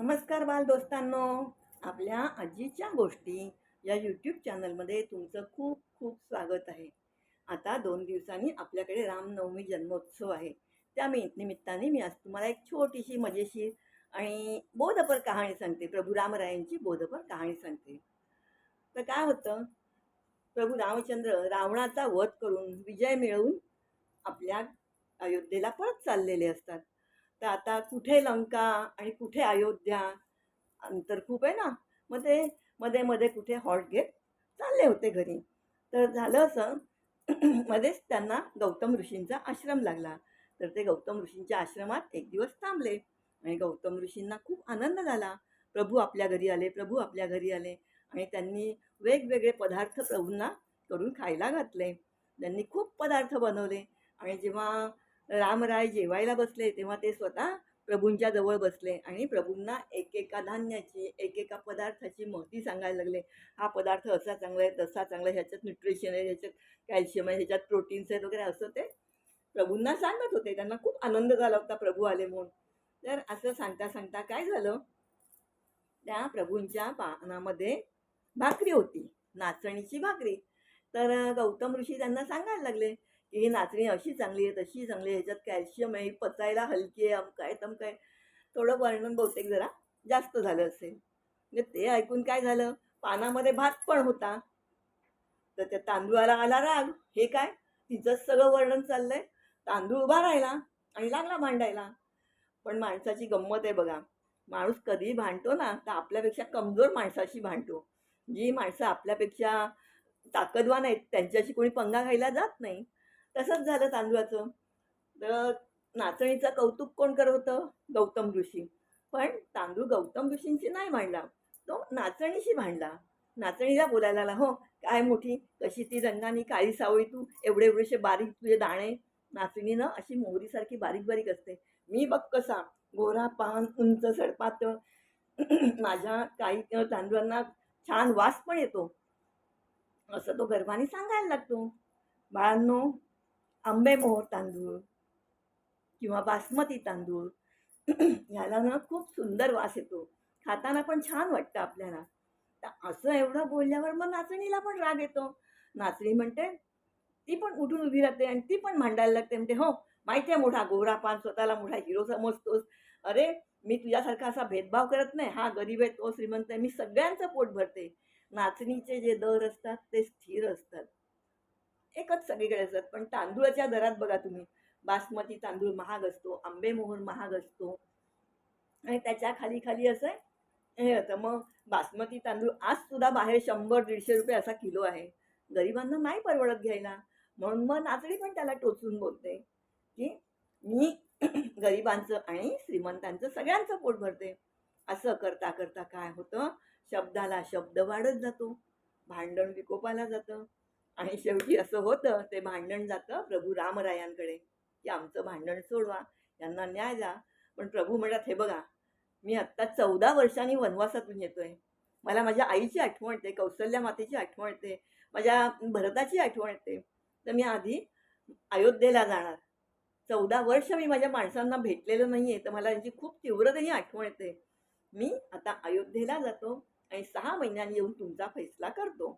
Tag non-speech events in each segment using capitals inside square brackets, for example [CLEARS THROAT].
नमस्कार बाल दोस्तांनो. आपल्या आजीच्या गोष्टी या यूट्यूब चॅनलमध्ये तुमचं खूप खूप स्वागत आहे. आता दोन दिवसांनी आपल्याकडे रामनवमी जन्मोत्सव आहे. त्या मी निमित्ताने मी आज तुम्हाला एक छोटीशी मजेशीर आणि बोधपर कहाणी सांगते. प्रभू रामरायांची बोधपर कहाणी सांगते. तर काय होतं? प्रभू रामचंद्र रावणाचा वध करून विजय मिळवून आपल्या अयोध्येला परत चाललेले असतात. तर आता कुठे लंका आणि कुठे अयोध्या? अंतर खूप आहे ना? मग ते मध्ये मध्ये कुठे हॉट घेत चालले होते घरी. तर झालं असं [CLEARS THROAT] मध्येच त्यांना गौतम ऋषींचा आश्रम लागला. तर ते गौतम ऋषींच्या आश्रमात एक दिवस थांबले आणि गौतम ऋषींना खूप आनंद झाला. प्रभू आपल्या घरी आले प्रभू आपल्या घरी आले आणि त्यांनी वेगवेगळे पदार्थ प्रभूंना करून खायला घातले. त्यांनी खूप पदार्थ बनवले आणि जेव्हा रामराय जेवायला बसले तेव्हा ते स्वतः प्रभूंच्या जवळ बसले आणि प्रभूंना एकेका धान्याची एकेका पदार्थाची महती सांगायला लागले. हा पदार्थ असा चांगला आहे तसा चांगला आहे ह्याच्यात न्यूट्रिशन आहे ह्याच्यात कॅल्शियम आहे ह्याच्यात प्रोटीन्स आहेत वगैरे असं ते प्रभूंना सांगत होते. त्यांना खूप आनंद झाला होता प्रभू आले म्हणून. तर असं सांगता सांगता काय झालं? त्या प्रभूंच्या पानामध्ये भाकरी होती नाचणीची भाकरी. तर गौतम ऋषी त्यांना सांगायला लागले की ही नाचणी अशी चांगली आहे तशी चांगली आहे ह्याच्यात कॅल्शियम आहे पचायला हलकी आहे अमकं आहे आहे थोडं वर्णन बहुतेक जरा जास्त झालं असेल. म्हणजे ते ऐकून काय झालं? पानामध्ये भात पण होता. तर त्या तांदूळाला आला राग. हे काय? तिचंच सगळं वर्णन चाललंय. तांदूळ उभा राहिला आणि लागला भांडायला. पण माणसाची गंमत आहे बघा. माणूस कधी भांडतो ना तर आपल्यापेक्षा कमजोर माणसाशी भांडतो. जी माणसं आपल्यापेक्षा ताकदवान आहेत त्यांच्याशी कोणी पंगा घ्यायला जात नाही. तसंच झालं तांदूळाचं. तर नाचणीचं कौतुक कोण करत होतं? गौतम ऋषी. पण तांदूळ गौतम ऋषींशी नाही भांडला तो नाचणीशी भांडला नाचणीला बोलायला आला हो काय मोठी? कशी ती रंगाने काळी सावळी तू? एवढे एवढेसे बारीक तुझे दाणे? नाचणीनं अशी मोहरीसारखी बारीक बारीक असते. मी बघ कसा गोरा पान उंच सडपात [CLEARS THROAT] माझ्या काही तांदूळांना छान वास पण येतो. असं तो गर्भाने सांगायला लागतो. बाळांनो आंबेमोहर तांदूळ किंवा बासमती तांदूळ [CLEARS THROAT] ह्याला ना खूप सुंदर वास येतो. खाताना पण छान वाटतं आपल्याला. तर असं एवढं बोलल्यावर मग नाचणीला पण राग येतो. नाचणी म्हणते ती पण उठून उभी राहते आणि ती पण मांडायला लागते. म्हणते हो माहिती आहे मोठा गोरा पान स्वतःला मोठा हिरो समजतोस. अरे मी तुझ्यासारखा असा भेदभाव करत नाही. हा गरीब आहे तो श्रीमंत आहे. मी सगळ्यांचं पोट भरते. नाचणीचे जे दर असतात ते स्थिर असतात. एकच सगळीकडे असतात. पण तांदूळाच्या दरात बघा तुम्ही. बासमती तांदूळ महाग असतो आंबेमोहर महाग असतो. आणि त्याच्याखाली खाली असं हे होतं. मग बासमती तांदूळ आज सुद्धा बाहेर शंभर दीडशे रुपये असा किलो आहे. गरिबांना नाही परवडत घ्यायला. म्हणून मग नाचणी पण त्याला टोचून बोलते की मी [CLEARS THROAT] गरिबांचं आणि श्रीमंतांचं सगळ्यांचं पोट भरते. असं करता करता काय होतं? शब्दाला शब्द वाढत जातो. भांडण विकोपाला जातं. आणि शेवटी असं होतं ते भांडण जातं प्रभू रामरायांकडे की आमचं भांडण सोडवा यांना न्याय द्या. पण प्रभू म्हणतात हे बघा मी आत्ता चौदा वर्षांनी वनवासातून येतो आहे मला माझ्या आईची आठवण येते कौशल्या मातेची आठवण येते माझ्या भरताची आठवण येते. तर मी आधी अयोध्येला जाणार. चौदा वर्ष मी माझ्या माणसांना भेटलेलं नाही आहे तर मला त्यांची खूप तीव्रतेने आठवण येते. मी आता अयोध्येला जातो आणि सहा महिन्यांनी येऊन तुमचा फैसला करतो.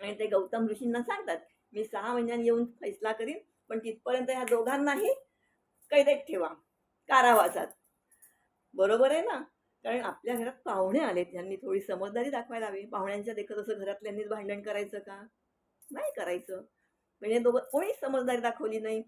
आणि ते गौतम ऋषींना सांगतात मी सहा महिन्यांनी येऊन फैसला करीन पण तिथपर्यंत ह्या दोघांनाही कैदेत ठेवा कारावासात. बरोबर आहे ना? कारण आपल्या घरात पाहुणे आलेत त्यांनी थोडी समजदारी दाखवायला हवी. पाहुण्यांच्या देखत असं घरातल्यांनीच भांडण करायचं का? नाही करायचं. म्हणजे दोघं कोणीच समजदारी दाखवली नाही.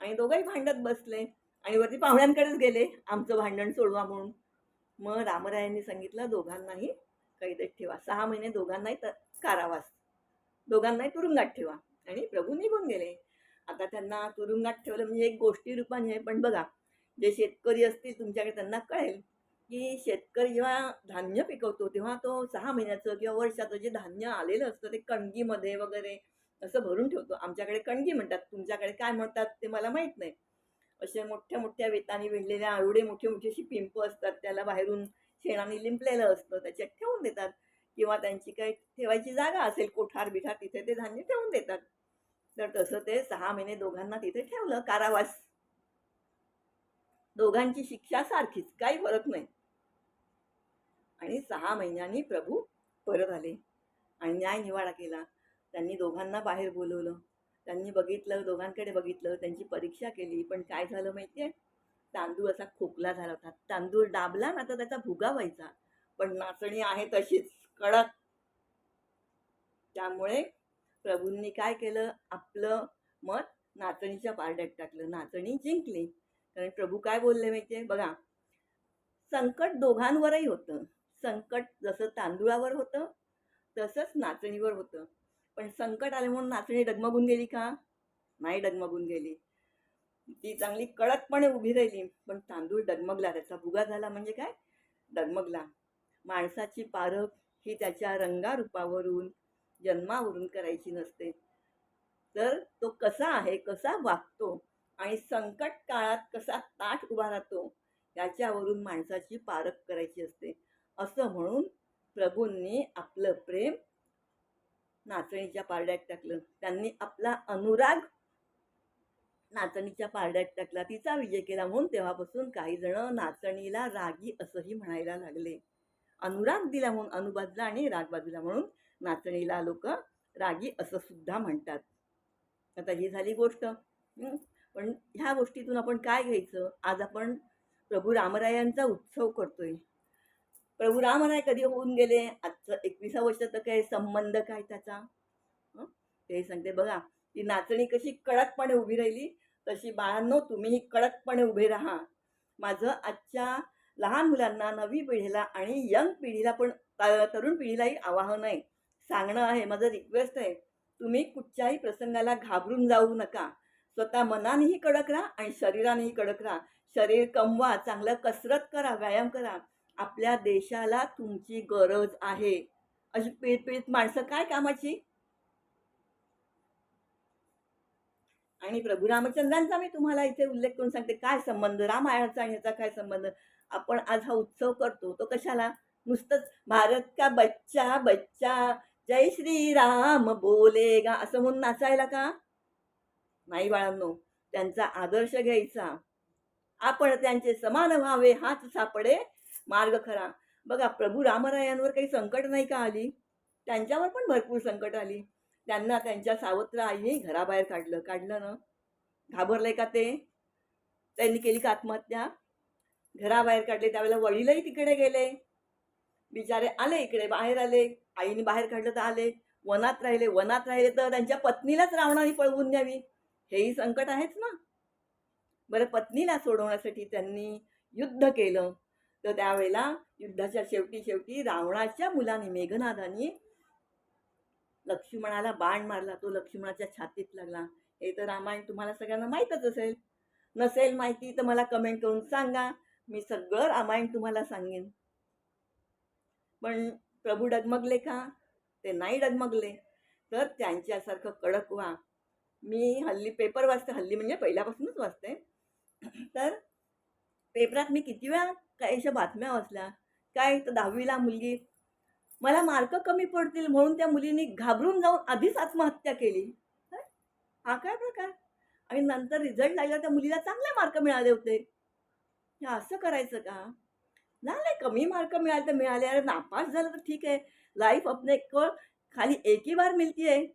आणि दोघंही भांडत बसले. आणि वरती पाहुण्यांकडेच गेले आमचं भांडण सोडवा म्हणून. मग रामरायांनी सांगितलं दोघांनाही कैदेत ठेवा. सहा महिने दोघांनाही तर कारावास दोघांनाही तुरुंगात ठेवा. आणि प्रभू निघून गेले. आता त्यांना तुरुंगात ठेवलं म्हणजे एक गोष्टी रूपाने आहे. पण बघा जे शेतकरी असतील तुमच्याकडे त्यांना कळेल की शेतकरी जेव्हा धान्य पिकवतो तेव्हा तो सहा महिन्याचं किंवा वर्षाचं जे धान्य आलेलं असतं ते कणगीमध्ये वगैरे असं भरून ठेवतो. आमच्याकडे कणगी म्हणतात. तुमच्याकडे काय म्हणतात ते मला माहीत नाही. असे मोठ्या मोठ्या वेताने विणलेल्या एवढे मोठे मोठे अशी पिंप असतात. त्याला बाहेरून शेणाने लिंपलेलं असतं. त्याच्यात ठेवून देतात. किंवा त्यांची काही ठेवायची जागा असेल कोठार बिठार तिथे ते धान्य ठेवून देतात. तर तसं ते सहा महिने दोघांना तिथे ठेवलं कारावास. दोघांची शिक्षा सारखीच काही फरक नाही. आणि सहा महिन्यांनी प्रभू परत आले आणि न्याय निवाडा केला. त्यांनी दोघांना बाहेर बोलवलं. त्यांनी बघितलं दोघांकडे बघितलं त्यांची परीक्षा केली. पण काय झालं माहिती आहे तांदूळ असा खोकला झाला होता. तांदूळ डाबला ना तर त्याचा भुगा व्हायचा. पण नाचणी आहे तशीच. कडक त्यामुळे प्रभूंनी काय केलं? आपलं मत नाचणीच्या पारड्यात टाकलं. नाचणी जिंकली. कारण प्रभू काय बोलले माहितीये? बघा संकट दोघांवरही होतं. संकट जसं तांदुळावर होतं तसंच नाचणीवर होतं. पण संकट आले म्हणून नाचणी डगमगून गेली का? नाही डगमगून गेली. ती चांगली कडकपणे उभी राहिली. पण तांदूळ डगमगला. त्याचा भुगा झाला म्हणजे काय? डगमगला. माणसाची पारख ही त्याच्या रंगारूपावरून जन्मावरून करायची नसते. तर तो कसा आहे कसा वागतो आणि संकट काळात कसा ताठ उभा राहतो याच्यावरून माणसाची पारख करायची असते. असं म्हणून प्रभूंनी आपलं प्रेम नाचणीच्या पारड्यात टाकलं. त्यांनी आपला अनुराग नाचणीच्या पारड्यात टाकला. तिचा विजय केला म्हणून तेव्हापासून काही जण नाचणीला रागी असंही म्हणायला लागले. अनुराग दिला म्हणून अनुबाजला आणि राग बाजूला म्हणून नाचणीला लोक रागी असं सुद्धा म्हणतात. आता ही झाली गोष्ट. पण ह्या गोष्टीतून आपण काय घ्यायचं? आज आपण प्रभू रामरायांचा उत्सव करतोय. प्रभू रामराय कधी होऊन गेले? आजचं एकविसा वर्ष तर काय संबंध काय त्याचा? ते सांगते. बघा ती नाचणी कशी कडकपणे उभी राहिली. तशी बाळांनो तुम्हीही कडकपणे उभे राहा. माझं आजच्या लहान मुलांना नवी पिढीला आणि यंग पिढीला पण तरुण पिढीलाही आवाहन आहे. सांगणं आहे माझं रिक्वेस्ट आहे. तुम्ही कुठच्याही प्रसंगाला घाबरून जाऊ नका. स्वतः मनानेही कडक राहा आणि शरीरानेही कडक राहा. शरीर कमवा चांगलं कसरत करा व्यायाम करा. आपल्या देशाला तुमची गरज आहे. अशी पीळपीळीत पीडित माणसं काय कामाची? आणि प्रभू रामचंद्रांचा मी तुम्हाला इथे उल्लेख करून सांगते काय संबंध? रामायणाचा आणि ह्याचा काय संबंध? आपण आज हा उत्सव करतो. तो कशाला? नुसतंच भारत का बच्चा बच्चा जय श्रीराम बोलेगा असं म्हणून नाचायला का? नाही बाळांनो त्यांचा आदर्श घ्यायचा. आपण त्यांचे समान व्हावे हाच सापडे मार्ग खरा. बघा प्रभू रामरायांवर काही संकट नाही का आली? त्यांच्यावर पण भरपूर संकट आली. त्यांना त्यांच्या सावत्र आईने घराबाहेर काढलं. काढलं ना? घाबरलं का ते? त्यांनी केली का आत्महत्या? घराबाहेर काढले. त्यावेळेला वडीलही तिकडे गेले. बिचारे आले इकडे बाहेर आले. आईने बाहेर काढलं तर आले. वनात राहिले. वनात राहिले तर त्यांच्या पत्नीलाच रावणाने पळवून न्यावी. हेही संकट आहेच ना? बरं पत्नीला सोडवण्यासाठी त्यांनी युद्ध केलं. तर त्यावेळेला युद्धाच्या शेवटी शेवटी रावणाच्या मुलाने मेघनादानी लक्ष्मणाला बाण मारला तो लक्ष्मणाच्या छातीत लागला. हे तर रामायण तुम्हाला सगळ्यांना माहीतच असेल. नसेल माहिती तर मला कमेंट करून सांगा. मी सगळं रामायण तुम्हाला सांगेन. पण प्रभू डगमगले का? ते नाही डगमगले. तर त्यांच्यासारखं कडक व्हा. मी हल्ली पेपर वाचते. हल्ली म्हणजे पहिल्यापासूनच वाचते. तर पेपरात मी किती वेळा काही अशा बातम्या वाचल्या? काय तर दहावीला मुलगी मला मार्क कमी पडतील म्हणून त्या मुलींनी घाबरून जाऊन आधीच आत्महत्या केली. हा? काय प्रकार? आणि नंतर रिझल्ट लागला त्या मुलीला चांगले मार्क मिळाले होते. हे असं करायचं का? नाही कमी मार्क मिळाले तर मिळाले. अरे नापास झालं तर ठीक आहे. लाईफ अपने को खाली एकी बार मिळती आहे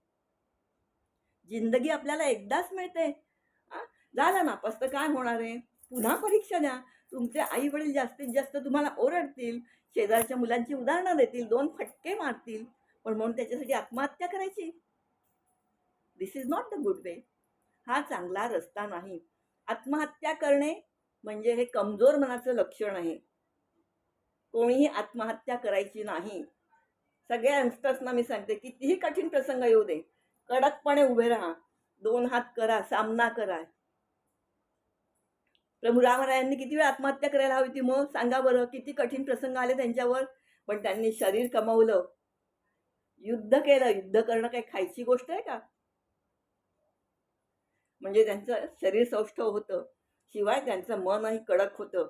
जिंदगी आपल्याला एकदाच मिळते. आ? झालं नापास तर काय होणार आहे? पुन्हा परीक्षा द्या. तुमचे आई वडील जास्तीत जास्त तुम्हाला ओरडतील शेजारच्या मुलांची उदाहरणं देतील दोन फटके मारतील पण म्हणून त्याच्यासाठी आत्महत्या करायची. This is not the good way हा चांगला रस्ता नाही. आत्महत्या करणे म्हणजे हे कमजोर मनाचं लक्षण आहे. कोणीही आत्महत्या करायची नाही. सगळ्या यंगस्टर्सना मी सांगते कितीही कठीण प्रसंग येऊ दे. कडकपणे उभे राहा. दोन हात करा सामना करा. प्रभू रामरायांनी किती वेळ आत्महत्या करायला हवी होती मग? सांगा बरं किती कठीण प्रसंग आले त्यांच्यावर. पण त्यांनी शरीर कमावलं. युद्ध केलं. युद्ध करणं काही खायची गोष्ट आहे का? म्हणजे त्यांचं शरीर सौष्ठव होतं. शिवाय त्यांचं मनही कडक होतं.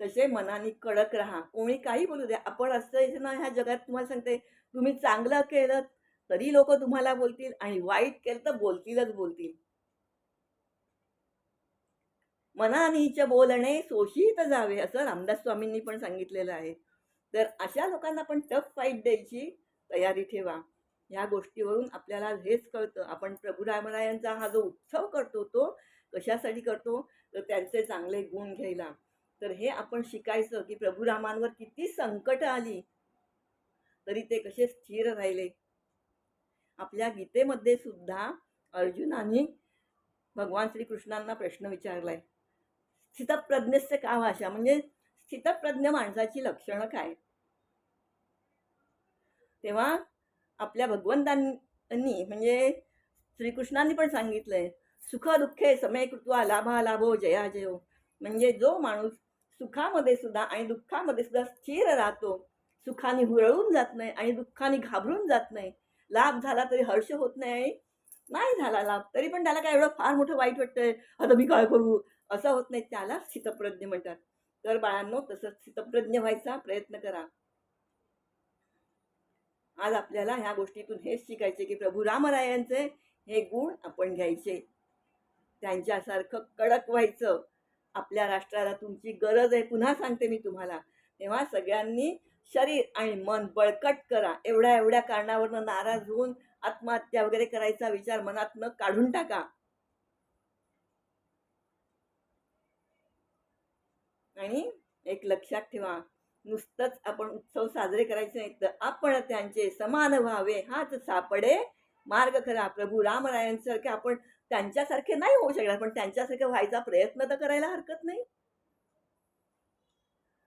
तसे मनाने कडक राहा. कोणी काही बोलू द्या. आपण असं ना ह्या जगात तुम्हाला सांगते. तुम्ही चांगलं केलं तरी लोक तुम्हाला बोलतील आणि वाईट केलं तर बोलतीलच बोलतील. मनानीच बोलणे शोषित जावे असं रामदास स्वामींनी पण सांगितलेलं आहे. तर अशा लोकांना पण टफ फाईट द्यायची तयारी ठेवा. ह्या गोष्टीवरून आपल्याला हेच कळतं. आपण प्रभू रामरायांचा हा जो उत्सव करतो तो कशासाठी करतो? तर त्यांचे चांगले गुण घ्यायला. तर हे आपण शिकायचं की प्रभू रामांवर किती संकट आली तरी ते कसे स्थिर राहिले. आपल्या गीतेमध्ये सुद्धा अर्जुनाने भगवान श्रीकृष्णांना प्रश्न विचारलाय. स्थितप्रज्ञस्य का भाषा? म्हणजे स्थितप्रज्ञ माणसाची लक्षणं काय? तेव्हा आपल्या भगवंतांनी म्हणजे श्रीकृष्णांनी पण सांगितलंय सुख दुःखे समय कृत्वा लाभा लाभो जया जयो. म्हणजे जो माणूस सुखामध्ये सुद्धा आणि दुःखामध्ये सुद्धा स्थिर राहतो सुखाने हुरळून जात नाही आणि दुःखाने घाबरून जात नाही लाभ झाला तरी हर्ष होत नाही आणि नाही झाला लाभ तरी पण त्याला काय एवढं फार मोठं वाईट वाटतंय आता मी काय करू? असं होत नाही त्याला स्थितप्रज्ञ म्हणतात. तर बाळांनो तसं स्थितप्रज्ञ व्हायचा प्रयत्न करा. आज आपल्याला ह्या गोष्टीतून हेच शिकायचे की प्रभू रामरायांचे हे गुण आपण घ्यायचे. त्यांच्यासारखं कडक व्हायचं. आपल्या राष्ट्राला तुमची गरज आहे. पुन्हा सांगते मी तुम्हाला. तेव्हा सगळ्यांनी शरीर आणि मन बळकट करा. एवढ्या एवढ्या कारणावरनं नाराज होऊन आत्महत्या वगैरे करायचा विचार मनात न काढून टाका. आणि एक लक्षात ठेवा नुसतंच आपण उत्सव साजरे करायचे नाहीत तर आपण त्यांचे समान व्हावे हाच सापडे मार्ग खरा. प्रभू रामरायांसारखे आपण त्यांच्यासारखे नाही होऊ शकणार पण त्यांच्यासारखे व्हायचा प्रयत्न तर करायला हरकत नाही.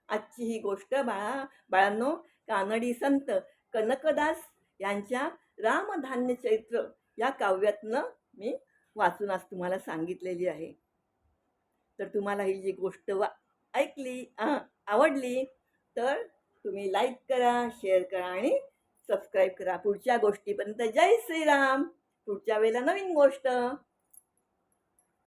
आजची ही गोष्ट बाळा बाळांनो कानडी संत कनकदास यांच्या रामधान्य चैत्र या काव्यातनं मी वाचून आज तुम्हाला सांगितलेली आहे. तर तुम्हाला ही जी गोष्ट वा ऐकली आवडली तर तुम्ही लाईक करा शेअर करा आणि सबस्क्राईब करा. पुढच्या गोष्टीपर्यंत जय श्रीराम. पुढच्या वेळेला नवीन गोष्ट.